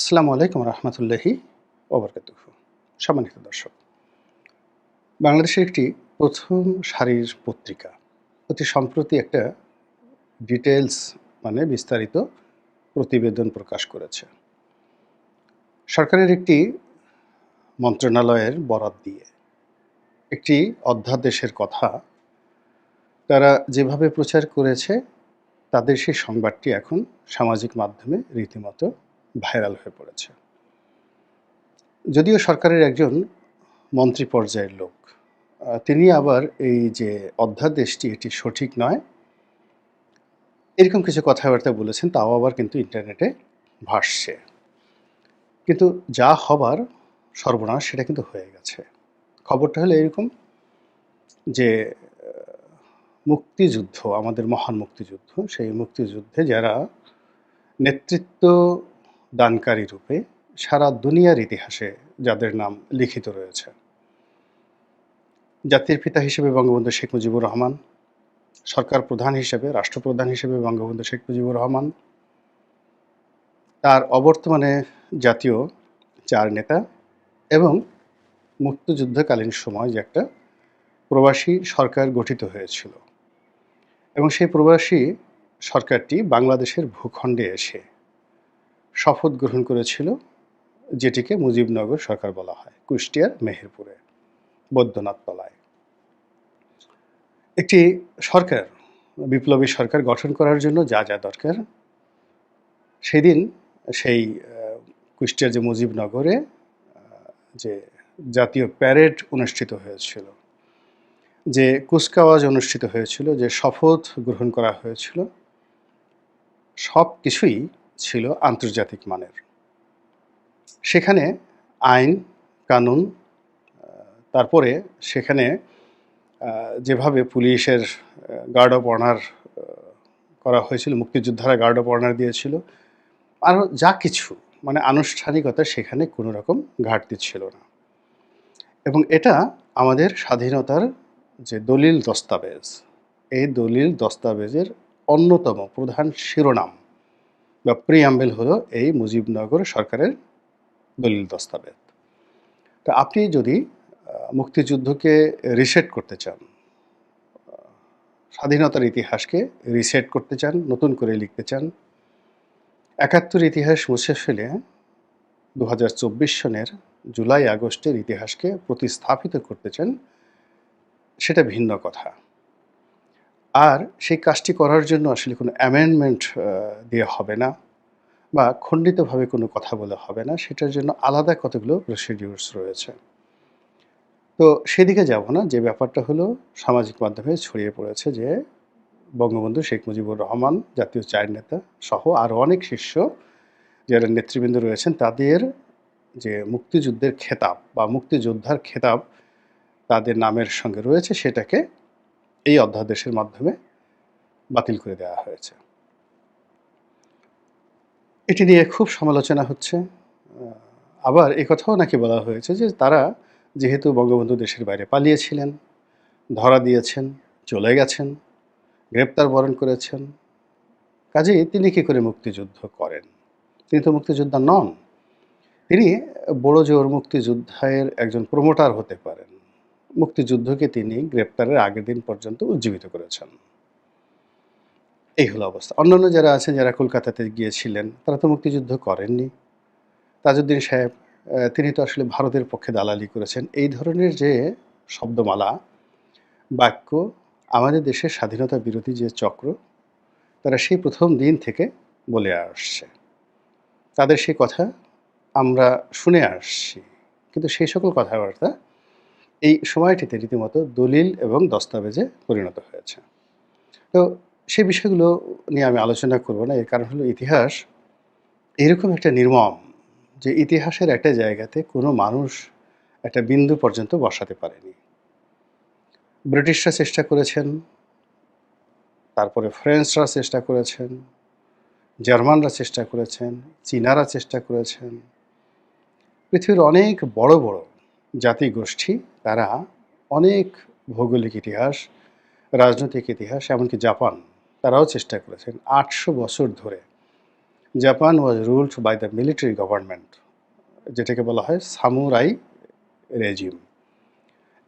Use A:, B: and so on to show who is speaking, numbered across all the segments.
A: আসসালামু আলাইকুম রহমতুল্লাহি ওবরকাতুহ সম্মানিত দর্শক, বাংলাদেশের একটি প্রথম সারির পত্রিকা, অতি সম্প্রতি একটা ডিটেলস মানে বিস্তারিত প্রতিবেদন প্রকাশ করেছে। সরকারের একটি মন্ত্রণালয়ের বরাত দিয়ে একটি অধ্যাদেশের কথা তারা যেভাবে প্রচার করেছে, তাদের সেই সংবাদটি এখন সামাজিক মাধ্যমে রীতিমতো ভাইরাল হয়ে পড়েছে। যদিও সরকারের একজন মন্ত্রী পর্যায়ের লোক তিনি আবার এই যে অধ্যাদেশটি, এটি সঠিক নয়। এরকম কিছু কথাবার্তা বলেছেন, তাও আবার কিন্তু ইন্টারনেটে ভাসছে। কিন্তু যা হবার সর্বনাশ সেটা কিন্তু হয়ে গেছে। খবরটা হলো এরকম যে মুক্তিযুদ্ধ, আমাদের মহান মুক্তিযুদ্ধ, সেই মুক্তিযুদ্ধে যারা নেতৃত্ব দানকারী রূপে সারা দুনিয়ার ইতিহাসে যাদের নাম লিখিত রয়েছে। জাতির পিতা হিসেবে বঙ্গবন্ধু শেখ মুজিবুর রহমান, সরকার প্রধান হিসেবে, রাষ্ট্রপ্রধান হিসেবে বঙ্গবন্ধু শেখ মুজিবুর রহমান, তার অবর্তমানে জাতীয় চার নেতা এবং মুক্তিযুদ্ধকালীন সময় যে একটা প্রবাসী সরকার গঠিত হয়েছিল। এবং সেই প্রবাসী সরকারটি বাংলাদেশের ভূখণ্ডে এসে শপথ গ্রহণ করেছিল, যেটিকে মুজিবনগর সরকার বলা হয় কুষ্টিয়ার মেহেরপুরে, বৈদ্যনাথ তলায়। একটি সরকার, বিপ্লবী সরকার গঠন করার জন্য যা যা দরকার, সেদিন সেই কুষ্টিয়ার যে মুজিবনগরে যে জাতীয় প্যারেড অনুষ্ঠিত হয়েছিল, যে কুচকাওয়াজ অনুষ্ঠিত হয়েছিল, যে শপথ গ্রহণ করা হয়েছিল সব কিছুই ছিল আন্তর্জাতিক মানের। সেখানে আইন, কানুন তারপরে সেখানে যেভাবে পুলিশের গার্ড অফ অনার করা হয়েছিল, মুক্তিযোদ্ধারা গার্ড অফ অনার দিয়েছিল আরও যা কিছু মানে আনুষ্ঠানিকতা সেখানে কোনো রকম ঘাটতি ছিল না। এবং এটা আমাদের স্বাধীনতার যে দলিল দস্তাবেজ, এই দলিল দস্তাবেজের অন্যতম প্রধান শিরোনাম। বা প্রিয়াম্বেল হলো এই মুজিবনগর সরকারের দলিল দস্তাবেজ। তো আপনি যদি মুক্তিযুদ্ধকে রিসেট করতে চান স্বাধীনতার ইতিহাসকে রিসেট করতে চান, নতুন করে লিখতে চান, একাত্তর ইতিহাস মুছে ফেলে দু হাজার চব্বিশ সনের জুলাই আগস্টের ইতিহাসকে প্রতিস্থাপিত করতে চান, সেটা ভিন্ন কথা। আর সেই কাজটি করার জন্য আসলে কোনো অ্যামেন্ডমেন্ট দিয়ে হবে না বা খণ্ডিতভাবে কোনো কথা বলে হবে না। সেটার জন্য আলাদা কতগুলো প্রসিডিউরস রয়েছে। তো সেদিকে যাব না। যে ব্যাপারটা হলো, সামাজিক মাধ্যমে ছড়িয়ে পড়েছে যে বঙ্গবন্ধু শেখ মুজিবুর রহমান, জাতীয় চায়ের নেতা সহ আরও অনেক শিষ্য যারা নেতৃবৃন্দ রয়েছেন, তাদের যে মুক্তিযুদ্ধের খেতাব বা মুক্তিযোদ্ধার খেতাব তাদের নামের সঙ্গে রয়েছে। সেটাকে এই অধ্যাদেশের মাধ্যমে বাতিল করে দেওয়া হয়েছে। এটি নিয়ে খুব সমালোচনা হচ্ছে। আবার কথাও নাকি বলা হয়েছে যে তারা যেহেতু বঙ্গবন্ধু দেশের বাইরে পালিয়েছিলেন, ধরা দিয়েছেন, চলে গেছেন, গ্রেপ্তার বরণ করেছেন, কাজেই তিনি কী করে মুক্তিযুদ্ধ করেন? তিনি তো মুক্তিযোদ্ধা নন। তিনি বড় জোর মুক্তিযোদ্ধায়ের একজন প্রমোটার হতে পারেন। মুক্তিযুদ্ধকে তিনি গ্রেপ্তারের আগের দিন পর্যন্ত উজ্জীবিত করেছেন। এই হলো অবস্থা। অন্যান্য যারা আছেন, যারা কলকাতাতে গিয়েছিলেন, তারা তো মুক্তিযুদ্ধ করেননি। তাজউদ্দিন সাহেব তিনি তো আসলে ভারতের পক্ষে দালালি করেছেন। এই ধরনের যে শব্দমালা, বাক্য, আমাদের দেশের স্বাধীনতা বিরোধী যে চক্র, তারা সেই প্রথম দিন থেকে বলে আসছে। তাদের সেই কথা আমরা শুনে আসছি। কিন্তু সেই সকল কথাবার্তা এই সময়টিতে রীতিমতো দলিল এবং দস্তাবেজে পরিণত হয়েছে। তো সেই বিষয়গুলো নিয়ে আমি আলোচনা করব না, এর কারণ হলো ইতিহাস এরকম একটা নির্মম যে ইতিহাসের একটা জায়গাতে কোনো মানুষ একটা বিন্দু পর্যন্ত বসাতে পারেনি। ব্রিটিশরা চেষ্টা করেছেন, তারপরে ফ্রেঞ্চরা চেষ্টা করেছেন, জার্মানরা চেষ্টা করেছেন, চীনারা চেষ্টা করেছেন। পৃথিবীর অনেক বড় বড় জাতিগোষ্ঠী, তারা অনেক ভৌগোলিক ইতিহাস, রাজনৈতিক ইতিহাস, এমনকি জাপান, তারাও চেষ্টা করেছেন আটশো বছর ধরে। Japan was ruled by the military government যেটাকে বলা হয় সামুরাই রেজিম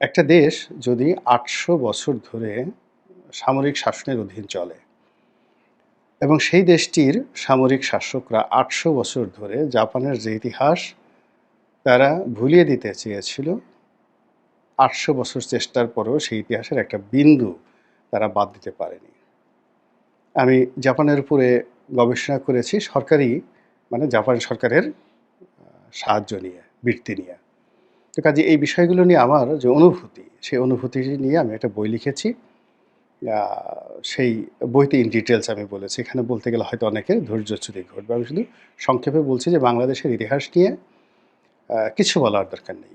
A: একটা দেশ যদি আটশো বছর ধরে সামরিক শাসনের অধীন চলে, এবং সেই দেশটির সামরিক শাসকরা আটশো বছর ধরে জাপানের যে ইতিহাস তারা ভুলিয়ে দিতে চেয়েছিল। আটশো বছর চেষ্টার পরেও সেই ইতিহাসের একটা বিন্দু তারা বাদ দিতে পারেনি। আমি জাপানের উপরে গবেষণা করেছি সরকারি মানে জাপান সরকারের সাহায্য নিয়ে বৃত্তি নিয়ে। তো কাজে এই বিষয়গুলো নিয়ে আমার যে অনুভূতি, সেই অনুভূতি নিয়ে আমি একটা বই লিখেছি। সেই বইতে ইন ডিটেলস আমি বলেছি। এখানে বলতে গেলে হয়তো অনেকের ধৈর্যচ্যুতি ঘটবে। আমি শুধু সংক্ষেপে বলছি যে বাংলাদেশের ইতিহাস নিয়ে কিছু বলার দরকার নেই।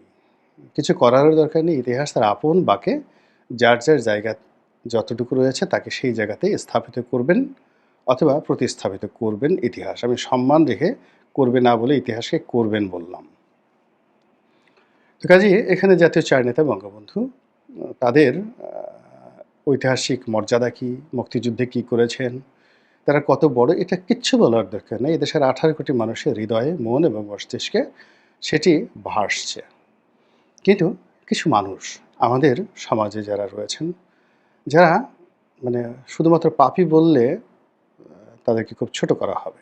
A: কিছু করারও দরকার নেই। ইতিহাস তার আপন, বাকে। যার যার জায়গা যতটুকু রয়েছে তাকে সেই জায়গাতে স্থাপিত করবেন অথবা প্রতিস্থাপিত করবেন ইতিহাস। আমি সম্মান রেখে করবে না বলে ইতিহাসকে করবেন বললাম। তো কাজে এখানে জাতীয় চার নেতা বঙ্গবন্ধু, তাদের ঐতিহাসিক মর্যাদা কি, মুক্তিযুদ্ধে কি করেছেন, তারা কত বড়, এটা কিচ্ছু বলার দরকার নেই। এদেশের আঠারো কোটি মানুষের হৃদয়ে, মন এবং মস্তিষ্কে সেটি ভাসছে। কিন্তু কিছু মানুষ, আমাদের সমাজে যারা রয়েছেন, যারা মানে শুধুমাত্র পাপি বললে তাদেরকে খুব ছোট করা হবে।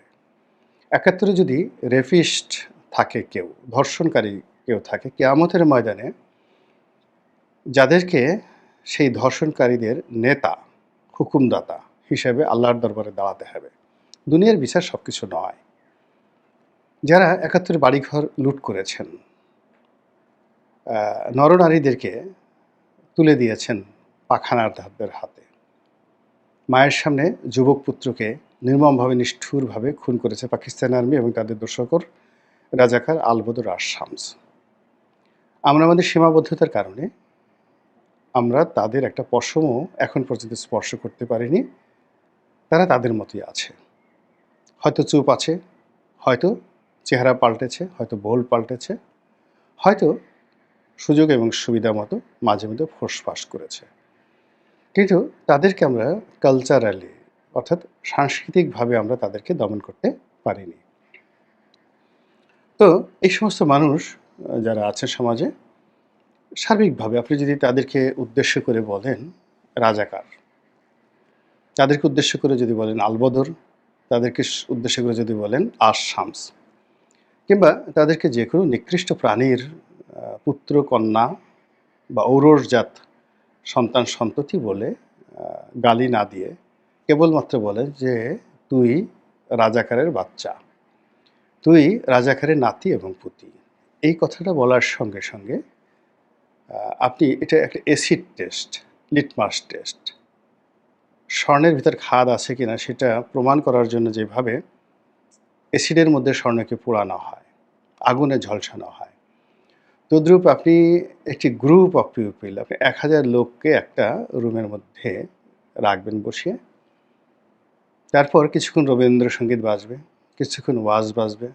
A: একাত্তরে যদি রেফিস্ট থাকে কেউ, ধর্ষণকারী কেউ থাকে, কেয়ামতের ময়দানে যাদেরকে সেই ধর্ষণকারীদের নেতা, হুকুমদাতা হিসেবে আল্লাহর দরবারে দাঁড়াতে হবে, দুনিয়ার বিচার সব কিছু নয়। যারা একাত্তরে বাড়িঘর লুট করেছেন নরনারীদেরকে তুলে দিয়েছেন পাখানারদের হাতে। মায়ের সামনে যুবক পুত্রকে নির্মমভাবে, নিষ্ঠুরভাবে খুন করেছে পাকিস্তান আর্মি এবং তাদের দোষকর রাজাকার আলবদর আর শামস আমরা আমাদের সীমাবদ্ধতার কারণে আমরা তাদের একটা পশমও এখন পর্যন্ত স্পর্শ করতে পারিনি। তারা তাদের মতোই আছে। হয়তো চুপ আছে, হয়তো চেহারা পাল্টেছে, হয়তো বোল পাল্টেছে, হয়তো সুযোগ এবং সুবিধা মতো মাঝে মধ্যে ফোসফাস করেছে। কিন্তু তাদেরকে আমরা কালচারালি অর্থাৎ সাংস্কৃতিকভাবে আমরা তাদেরকে দমন করতে পারিনি। তো এই সমস্ত মানুষ যারা আছে সমাজে, সার্বিকভাবে আপনি যদি তাদেরকে উদ্দেশ্য করে বলেন, রাজাকার। তাদেরকে উদ্দেশ্য করে যদি বলেন আলবদর, তাদেরকে উদ্দেশ্য করে যদি বলেন আশ শামস। কিংবা তাদেরকে যে কোনো নিকৃষ্ট প্রাণীর পুত্র, কন্যা বা ঔরসজাত সন্তান সন্ততি বলে গালি না দিয়ে কেবলমাত্র বলে যে, তুই রাজাকারের বাচ্চা। তুই রাজাকারের নাতি এবং পুতি। এই কথাটা বলার সঙ্গে সঙ্গে আপনি এটা একটা অ্যাসিড টেস্ট, লিটমাস টেস্ট। স্বর্ণের ভিতর খাদ আছে কিনা সেটা প্রমাণ করার জন্য যেভাবে অ্যাসিডের মধ্যে স্বর্ণকে পোড়ানো হয়, আগুনে ঝলসানো হয়। তদ্রূপ আপনি একটি গ্রুপ অফ পিউপিল আপনি এক হাজার লোককে একটা রুমের মধ্যে রাখবেন বসিয়ে। তারপর কিছুক্ষণ রবীন্দ্রসঙ্গীত বাজবে, কিছুক্ষণ ওয়াজ বাজবে,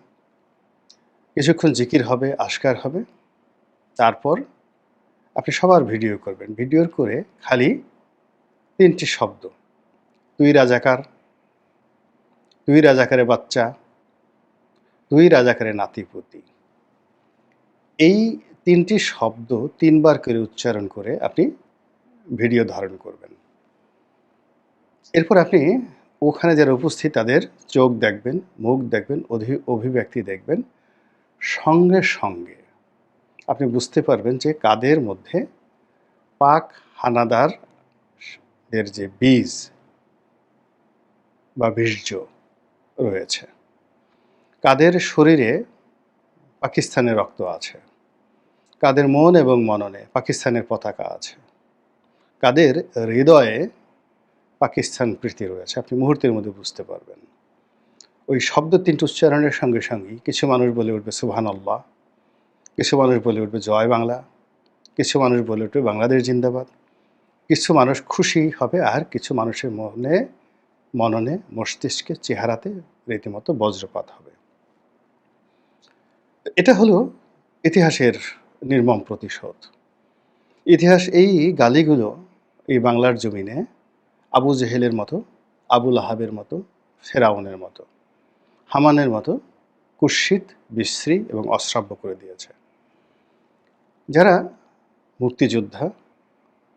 A: কিছুক্ষণ জিকির হবে, আশকার হবে। তারপর আপনি সবার ভিডিও করবেন। ভিডিওর করে খালি তিনটি শব্দ, তুই রাজাকার, তুই রাজাকারের বাচ্চা তুই রাজাকারের নাতিপুতি। এই তিনটি শব্দ তিনবার করে উচ্চারণ করে আপনি ভিডিও ধারণ করবেন। এরপর আপনি ওখানে যারা উপস্থিত তাদের চোখ দেখবেন, মুখ দেখবেন, অধি- অভিব্যক্তি দেখবেন। সঙ্গে সঙ্গে আপনি বুঝতে পারবেন যে কাদের মধ্যে পাক হানাদার এর যে বীজ বা বীর্য রয়েছে। কাদের শরীরে পাকিস্তানের রক্ত আছে? কাদের মন এবং মননে পাকিস্তানের পতাকা আছে? কাদের হৃদয়ে পাকিস্তান প্রীতি রয়েছে? আপনি মুহূর্তের মধ্যে বুঝতে পারবেন। ওই শব্দ তিনটি উচ্চারণের সঙ্গে সঙ্গেই কিছু মানুষ বলে উঠবে সুবহান আল্লাহ কিছু মানুষ বলে উঠবে, জয় বাংলা কিছু মানুষ বলে উঠবে, বাংলাদেশ জিন্দাবাদ কিছু মানুষ খুশি হবে, আর কিছু মানুষের মনে, মননে, মস্তিষ্কে, চেহারাতে রীতিমতো বজ্রপাত হবে। এটা হলো ইতিহাসের নির্মম প্রতিশোধ। ইতিহাস এই গালিগুলো এই বাংলার জমিনে আবু জেহেলের মতো আবুল আহাবের মতো, ফেরাউনের মতো, হামানের মতো কুৎসিত, বিশ্রী এবং অশ্রাব্য করে দিয়েছে। যারা মুক্তিযোদ্ধা,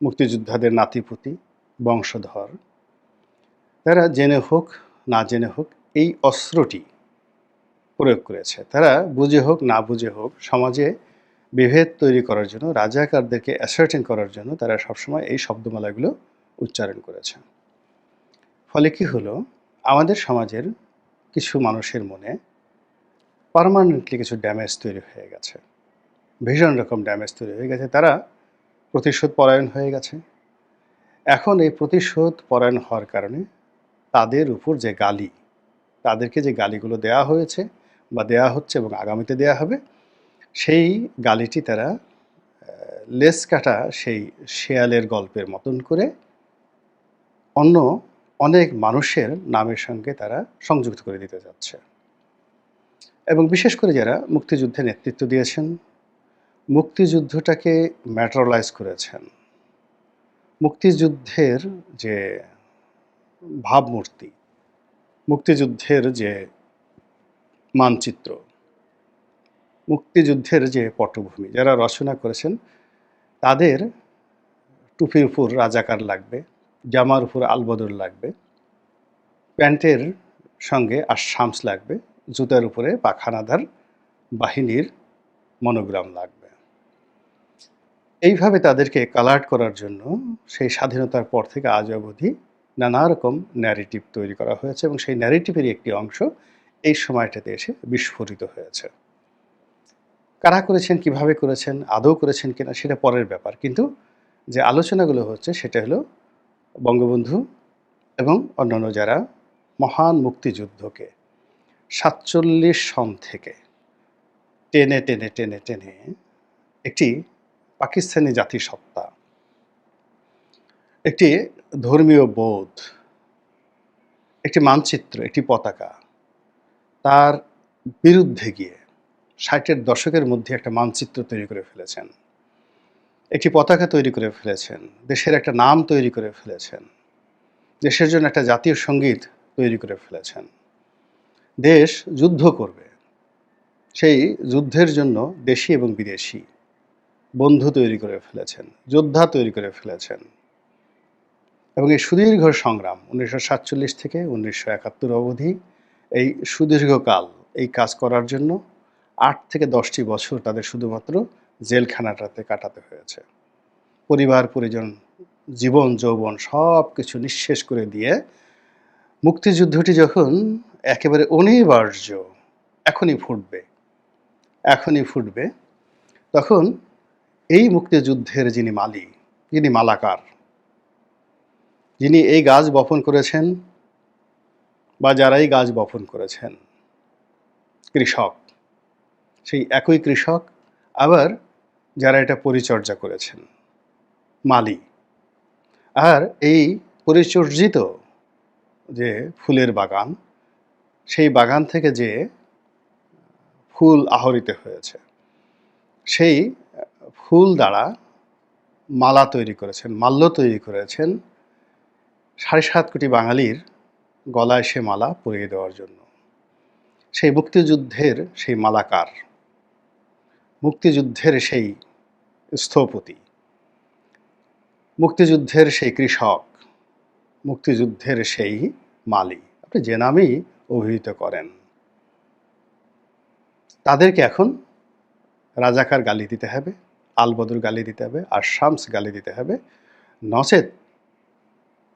A: মুক্তিযোদ্ধাদের নাতিপুতি, বংশধর, তারা জেনে হোক, না জেনে হোক, এই অস্ত্রটি প্রয়োগ করেছে। তারা বুঝে হোক, না বুঝে হোক, সমাজে বিভেদ তৈরি করার জন্য, রাজাকারদেরকে অ্যাসার্টেন করার জন্য তারা সবসময় এই শব্দমালাগুলো উচ্চারণ করেছে। ফলে কি হলো? আমাদের সমাজের কিছু মানুষের মনে পারমানেন্টলি কিছু ড্যামেজ তৈরি হয়ে গেছে। ভীষণ রকম ড্যামেজ তৈরি হয়ে গেছে। তারা প্রতিশোধ পরায়ণ হয়ে গেছে। এখন এই প্রতিশোধ পরায়ণ হওয়ার কারণে তাদের উপর যে গালি, তাদেরকে যে গালিগুলো দেয়া হয়েছে বা দেয়া হচ্ছে এবং আগামীতে দেয়া হবে, সেই গালিটি তারা লেস কাটা সেই শেয়ালের গল্পের মতন করে অন্য অনেক মানুষের নামের সঙ্গে তারা সংযুক্ত করে দিতে যাচ্ছে। এবং বিশেষ করে যারা মুক্তিযুদ্ধে নেতৃত্ব দিয়েছেন, মুক্তিযুদ্ধটাকে ম্যাটারালাইজ করেছেন, মুক্তিযুদ্ধের যে ভাবমূর্তি, মুক্তিযুদ্ধের যে মানচিত্র। মুক্তিযুদ্ধের যে পটভূমি, যারা রচনা করেছেন, তাদের টুপির উপর রাজাকার লাগবে, জামার উপর আলবদর লাগবে, প্যান্টের সঙ্গে আর শামস লাগবে, জুতার উপরে পাখানাদার বাহিনীর মনোগ্রাম লাগবে। এইভাবে তাদেরকে কালার্ট করার জন্য সেই স্বাধীনতার পর থেকে আজ অবধি নানা রকম ন্যারেটিভ তৈরি করা হয়েছে এবং সেই ন্যারেটিভেরই একটি অংশ এই সময়টাতে এসে বিস্ফোরিত হয়েছে। কারা করেছেন, কীভাবে করেছেন, আদৌ করেছেন কিনা সেটা পরের ব্যাপার। কিন্তু যে আলোচনাগুলো হচ্ছে সেটা হলো বঙ্গবন্ধু এবং অন্যান্য যারা মহান মুক্তিযুদ্ধকে সাতচল্লিশ সন থেকে টেনে টেনে টেনে টেনে একটি পাকিস্তানি জাতিসত্তা, একটি ধর্মীয় বোধ, একটি মানচিত্র, একটি পতাকা তার বিরুদ্ধে গিয়ে ষাটের দশকের মধ্যে একটা মানচিত্র তৈরি করে ফেলেছেন। একটি পতাকা তৈরি করে ফেলেছেন। দেশের একটা নাম তৈরি করে ফেলেছেন। দেশের জন্য একটা জাতীয় সংগীত তৈরি করে ফেলেছেন। দেশ যুদ্ধ করবে। সেই যুদ্ধের জন্য দেশি এবং বিদেশি বন্ধু তৈরি করে ফেলেছেন, যোদ্ধা তৈরি করে ফেলেছেন। এবং এই সুদীর্ঘ সংগ্রাম উনিশশো সাতচল্লিশ থেকে উনিশশো একাত্তর অবধি এই সুদীর্ঘকাল এই কাজ করার জন্য আট থেকে দশটি বছর তাদের শুধুমাত্র জেলখানাটাতে কাটাতে হয়েছে। পরিবার, পরিজন, জীবন, যৌবন সব কিছু নিঃশেষ করে দিয়ে মুক্তিযুদ্ধটি যখন একেবারে অনিবার্য এখনই ফুটবে এখনই ফুটবে, তখন এই মুক্তিযুদ্ধের যিনি মালি যিনি মালাকার, যিনি এই গাছ বপন করেছেন বা যারাই গাছ বপন করেছেন। কৃষক, সেই একই কৃষক আবার যারা এটা পরিচর্যা করেছেন, মালি। আর এই পরিচর্যিত যে ফুলের বাগান, সেই বাগান থেকে যে ফুল আহরিত হয়েছে, সেই ফুল দ্বারা মালা তৈরি করেছেন, মাল্য তৈরি করেছেন, সাড়ে সাত কোটি বাঙালির গলায় সে মালা পরিয়ে দেওয়ার জন্য। সেই মুক্তিযুদ্ধের সেই মালাকার মুক্তিযুদ্ধের সেই স্থপতি। মুক্তিযুদ্ধের সেই কৃষক। মুক্তিযুদ্ধের সেই মালি আপনি যে নামেই অভিহিত করেন। তাদেরকে এখন রাজাকার গালি দিতে হবে, আলবদর গালি দিতে হবে, আর শামস গালি দিতে হবে। নচেত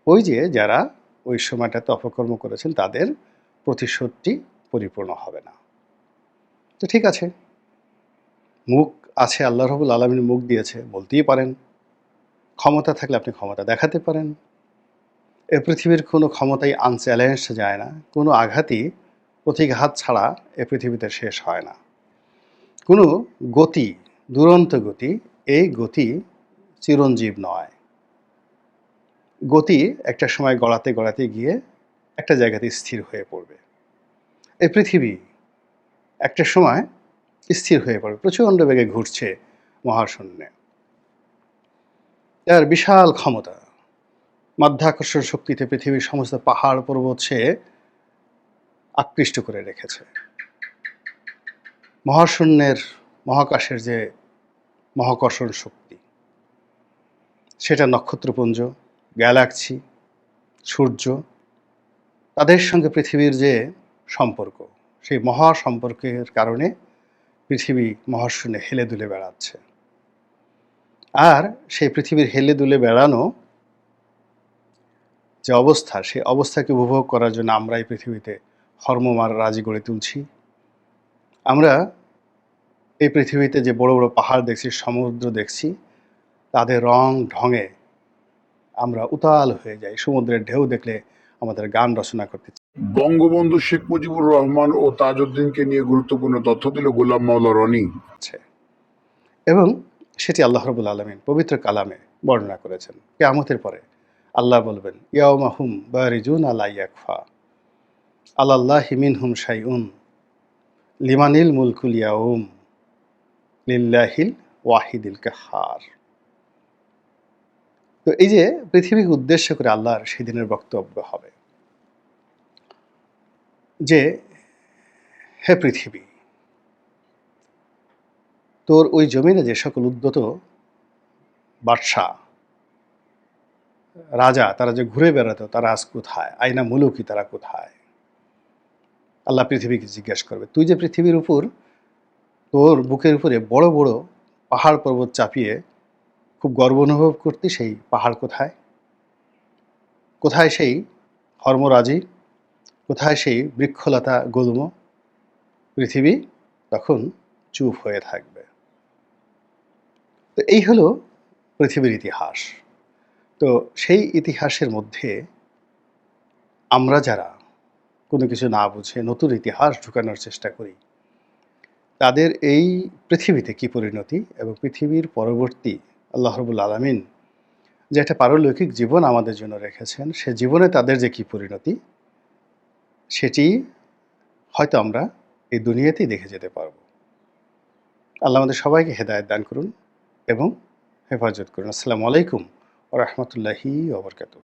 A: ওই যে যারা ওই সময়টাতে অপকর্ম করেছেন, তাদের প্রতিশোধটি পরিপূর্ণ হবে না। তো ঠিক আছে। মুখ আছে, আল্লাহ রবুল আলমিন মুখ দিয়েছে, বলতেই পারেন। ক্ষমতা থাকলে আপনি ক্ষমতা দেখাতে পারেন। এ পৃথিবীর কোনো ক্ষমতাই আনচ্যালেঞ্জ যায় না। কোনো আঘাতই প্রতিঘাত ছাড়া এ পৃথিবীতে শেষ হয় না। কোনো গতি, দুরন্ত গতি, এই গতি চিরঞ্জীব নয়। গতি একটা সময় গড়াতে গড়াতে গিয়ে একটা জায়গাতে স্থির হয়ে পড়বে। এই পৃথিবী একটা সময় স্থির হয়ে পড়বে, প্রচণ্ড বেগে ঘুরছে মহাশূন্যে। তার বিশাল ক্ষমতা, মাধ্যাকর্ষণ শক্তিতে পৃথিবীর সমস্ত পাহাড় পর্বত সে আকৃষ্ট করে রেখেছে। মহাশূন্যের মহাকাশের যে মহাকর্ষণ শক্তি, সেটা নক্ষত্রপুঞ্জ গ্যালাক্সি, সূর্য, তাদের সঙ্গে পৃথিবীর যে সম্পর্ক, সেই মহা সম্পর্কের কারণে পৃথিবী মহাশূন্যে হেলে দুলে বেড়াচ্ছে। আর সেই পৃথিবীর হেলে দুলে বেড়ানো যে অবস্থা, সেই অবস্থাকে উপভোগ করার জন্য আমরা এই পৃথিবীতে হর্মমার রাজি গড়ে তুলছি। আমরা এই পৃথিবীতে যে বড় বড় পাহাড় দেখছি, সমুদ্র দেখছি, তাদের রং, ঢঙে আমরা উতাল হয়ে যাই সমুদ্রের ঢেউ দেখলে আমাদের গান রচনা করতে
B: বঙ্গবন্ধু শেখ মুজিবুর রহমান ও তাজউদ্দিনকে নিয়ে গুরুত্বপূর্ণ তথ্য দিল গোলাম মাওলা রনি।
A: ইচ্ছে এবং সেটি আল্লাহ রবুল আলমিন পবিত্র কালামে বর্ণনা করেছেন। কেয়ামতের পরে আল্লাহ বলবেন ইয়াউমাহুম বারিজুন আলা ইয়াকফা আল্লাহ হিমিন হুম শাইউন লিমানিল মুলকুল ইয়াউম লিল্লাহিল ওয়াহিদিল কাহার। তো এই যে পৃথিবীকে উদ্দেশ্য করে আল্লাহর সেদিনের বক্তব্য হবে, যে হে পৃথিবী, তোর ওই জমিনে যে সকল উদ্যত বাদশাহ, রাজা, তারা যে ঘুরে বেড়াতো, তারা আজ কোথায়? আয়না মুলুকি তারা কোথায়? আল্লাহ পৃথিবীকে জিজ্ঞেস করবে, তুই যে পৃথিবীর উপর তোর বুকের উপরে বড় বড় পাহাড় পর্বত চাপিয়ে খুব গর্ব অনুভব করতি সেই পাহাড় কোথায়? কোথায় সেই হর্মরাজি কোথায় সেই বৃক্ষলতা গুল্ম? পৃথিবী তখন চুপ হয়ে থাকবে। তো এই হলো পৃথিবীর ইতিহাস। তো সেই ইতিহাসের মধ্যে আমরা যারা কোনো কিছু না বুঝে নতুন ইতিহাস ঢুকানোর চেষ্টা করি, তাদের এই পৃথিবীতে কি পরিণতি এবং পৃথিবীর পরবর্তী আল্লাহ রবুল আলমিন যে একটা পারলৌকিক জীবন আমাদের জন্য রেখেছেন, সে জীবনে তাদের যে কি পরিণতি, সেটি হয়তো আমরা এই দুনিয়াতেই দেখে যেতে পারব। আল্লাহ আমাদের সবাইকে হেদায়ত দান করুন এবং হেফাজত করুন। আসসালামু আলাইকুম ও রহমতুল্লাহি ওবরকাত